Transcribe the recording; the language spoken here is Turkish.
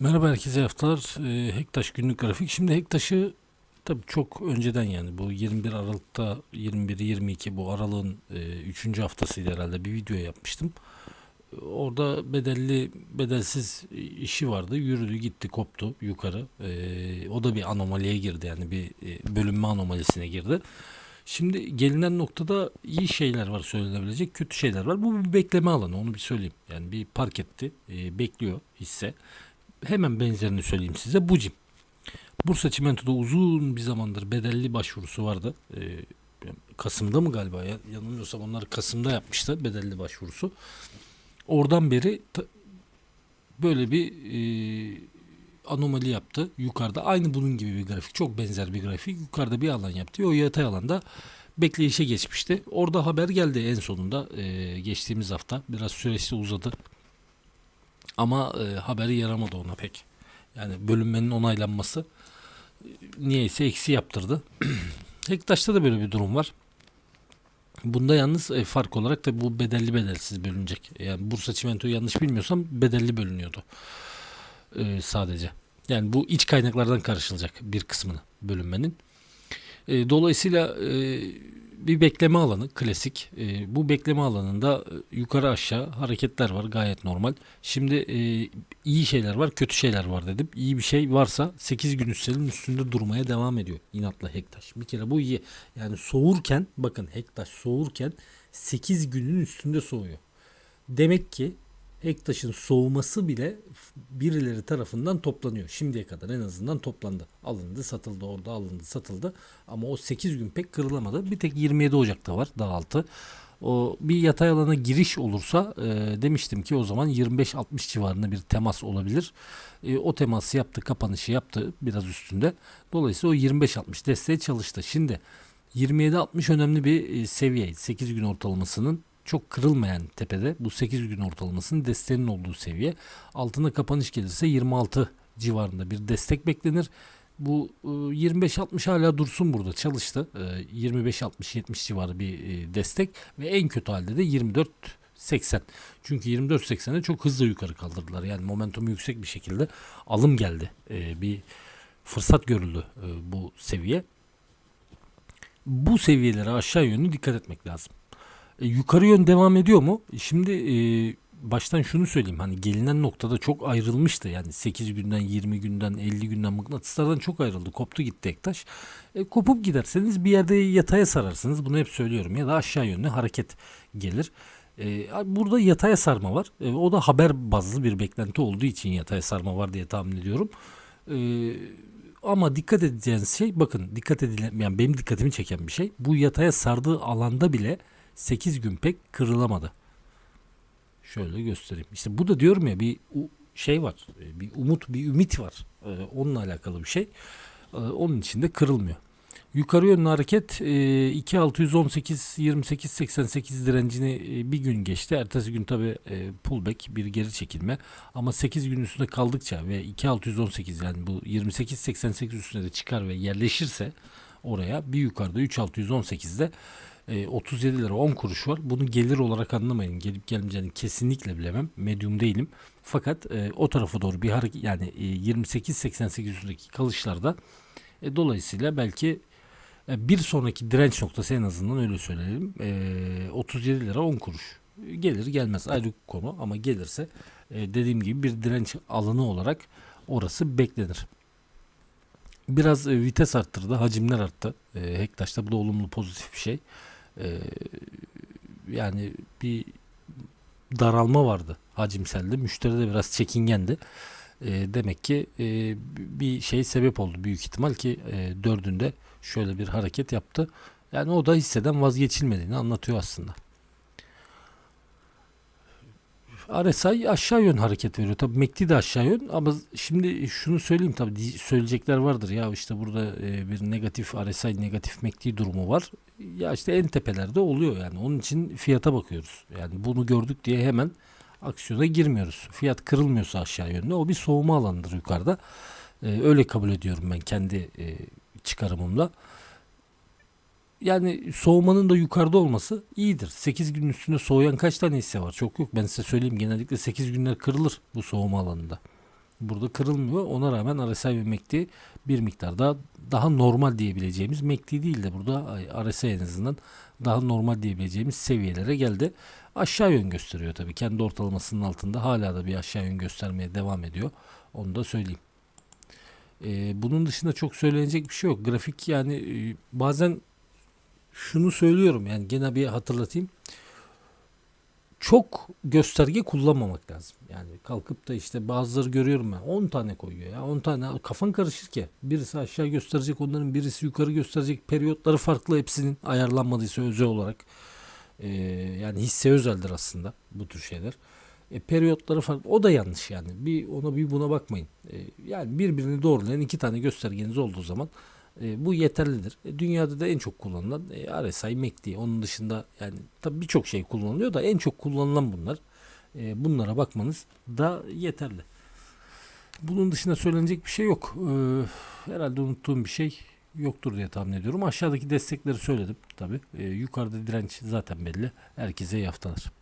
Merhaba herkese haftalar. Ee, Hektaş günlük grafik. Şimdi Hektaş'ı tabii çok önceden yani bu 21 Aralık'ta 21-22 bu aralığın 3. haftasıydı herhalde bir video yapmıştım. Orada bedelli bedelsiz işi vardı. Yürüdü gitti koptu yukarı. Ee, o da bir anomaliye girdi yani bir e, bölünme anomalisine girdi. Şimdi gelinen noktada iyi şeyler var söylenebilecek, kötü şeyler var. Bu bir bekleme alanı onu bir söyleyeyim. Yani bir park etti, e, bekliyor hisse hemen benzerini söyleyeyim size. Bucim. Bursa Çimento'da uzun bir zamandır bedelli başvurusu vardı. Ee, Kasım'da mı galiba ya? Yanılmıyorsam onlar Kasım'da yapmıştı bedelli başvurusu. Oradan beri böyle bir e, anomali yaptı. Yukarıda aynı bunun gibi bir grafik. Çok benzer bir grafik. Yukarıda bir alan yaptı. O yatay alanda bekleyişe geçmişti. Orada haber geldi en sonunda. e, geçtiğimiz hafta. Biraz süresi uzadı. Ama e, haberi yaramadı ona pek. Yani bölünmenin onaylanması e, niyeyse eksi yaptırdı. Hektaş'ta da böyle bir durum var. Bunda yalnız e, fark olarak da bu bedelli bedelsiz bölünecek. Yani Bursa Çimento yanlış bilmiyorsam bedelli bölünüyordu. E, sadece. Yani bu iç kaynaklardan karşılayacak bir kısmını bölünmenin. E, dolayısıyla e, bir bekleme alanı klasik. E, bu bekleme alanında e, yukarı aşağı hareketler var gayet normal. Şimdi e, iyi şeyler var kötü şeyler var dedim. İyi bir şey varsa 8 gün üstelin üstünde durmaya devam ediyor inatla Hektaş. Bir kere bu iyi. Yani soğurken bakın Hektaş soğurken 8 günün üstünde soğuyor. Demek ki Hektaş'ın soğuması bile birileri tarafından toplanıyor. Şimdiye kadar en azından toplandı. Alındı, satıldı, orada alındı, satıldı. Ama o 8 gün pek kırılamadı. Bir tek 27 Ocak'ta var daha altı. O bir yatay alana giriş olursa e, demiştim ki o zaman 25-60 civarında bir temas olabilir. E, o teması yaptı, kapanışı yaptı biraz üstünde. Dolayısıyla o 25-60 desteği çalıştı. Şimdi 27-60 önemli bir e, seviye. 8 gün ortalamasının çok kırılmayan tepede bu 8 gün ortalamasının desteğinin olduğu seviye. Altına kapanış gelirse 26 civarında bir destek beklenir. Bu e, 25-60 hala dursun burada çalıştı. E, 25-60-70 civarı bir e, destek ve en kötü halde de 24 80. Çünkü 24.80'e çok hızlı yukarı kaldırdılar. Yani momentumu yüksek bir şekilde alım geldi. E, bir fırsat görüldü e, bu seviye. Bu seviyelere aşağı yönlü dikkat etmek lazım. E, yukarı yön devam ediyor mu? Şimdi e, baştan şunu söyleyeyim. Hani gelinen noktada çok ayrılmıştı. Yani 8 günden, 20 günden, 50 günden mıknatıslardan çok ayrıldı. Koptu gitti Ektaş. E, kopup giderseniz bir yerde yataya sararsınız. Bunu hep söylüyorum. Ya da aşağı yönlü hareket gelir. E, burada yataya sarma var. E, o da haber bazlı bir beklenti olduğu için yataya sarma var diye tahmin ediyorum. E, ama dikkat edeceğiniz şey bakın dikkat edilen yani benim dikkatimi çeken bir şey. Bu yataya sardığı alanda bile 8 gün pek kırılamadı. Şöyle göstereyim. İşte bu da diyorum ya bir şey var. e, Bir umut, bir ümit var. E, Onunla alakalı bir şey. E, Onun için de kırılmıyor. Yukarı yönlü hareket e, 2618 28 88 direncini bir gün geçti. Ertesi gün tabi pullback bir geri çekilme. Ama 8 gün üstünde kaldıkça ve 2618 yani bu 28 88 üstüne de çıkar ve yerleşirse oraya bir yukarıda 3618'de e, 37 lira 10 kuruş var. Bunu gelir olarak anlamayın. Gelip gelmeyeceğini kesinlikle bilemem. Medium değilim. Fakat e, o tarafa doğru bir hareket yani e, 28-88 üstündeki kalışlarda e, dolayısıyla belki e, bir sonraki direnç noktası en azından öyle söyleyelim. E, 37 lira 10 kuruş. Gelir gelmez ayrı konu ama gelirse e, dediğim gibi bir direnç alanı olarak orası beklenir. Biraz e, vites arttırdı, hacimler arttı. E, Hektaş'ta bu da olumlu pozitif bir şey. E, yani bir daralma vardı hacimselde. Müşteri de biraz çekingendi. E, demek ki e, bir şey sebep oldu büyük ihtimal ki e, dördünde şöyle bir hareket yaptı. Yani o da hisseden vazgeçilmediğini anlatıyor aslında. RSI aşağı yön hareket veriyor. Tabii MACD de aşağı yön ama şimdi şunu söyleyeyim tabii söyleyecekler vardır ya işte burada e, bir negatif RSI negatif MACD durumu var. Ya işte en tepelerde oluyor yani. Onun için fiyata bakıyoruz. Yani bunu gördük diye hemen aksiyona girmiyoruz. Fiyat kırılmıyorsa aşağı yönde o bir soğuma alanıdır yukarıda. E, öyle kabul ediyorum ben kendi e, çıkarımımla yani soğumanın da yukarıda olması iyidir. 8 gün üstünde soğuyan kaç tane hisse var? Çok yok. Ben size söyleyeyim genellikle 8 günler kırılır bu soğuma alanında. burada kırılmıyor. Ona rağmen RSI ve MACD bir miktar daha daha normal diyebileceğimiz MACD değil de burada RSI en azından daha normal diyebileceğimiz seviyelere geldi. Aşağı yön gösteriyor tabii. Kendi ortalamasının altında hala da bir aşağı yön göstermeye devam ediyor. Onu da söyleyeyim. Ee, bunun dışında çok söylenecek bir şey yok. Grafik yani e, bazen şunu söylüyorum yani gene bir hatırlatayım. Çok gösterge kullanmamak lazım. Yani kalkıp da işte bazıları görüyorum ben 10 tane koyuyor ya 10 tane kafan karışır ki. Birisi aşağı gösterecek onların birisi yukarı gösterecek. Periyotları farklı hepsinin ayarlanmadıysa özel olarak. Ee, yani hisse özeldir aslında bu tür şeyler. E, periyotları farklı. O da yanlış yani. Bir ona bir buna bakmayın. E, yani birbirini doğrulayan iki tane göstergeniz olduğu zaman e, bu yeterlidir. E, dünyada da en çok kullanılan e, RSI, MACD. Onun dışında yani tabii birçok şey kullanılıyor da en çok kullanılan bunlar. E, bunlara bakmanız da yeterli. Bunun dışında söylenecek bir şey yok. E, herhalde unuttuğum bir şey yoktur diye tahmin ediyorum. Aşağıdaki destekleri söyledim tabii. E, yukarıda direnç zaten belli. Herkese iyi haftalar.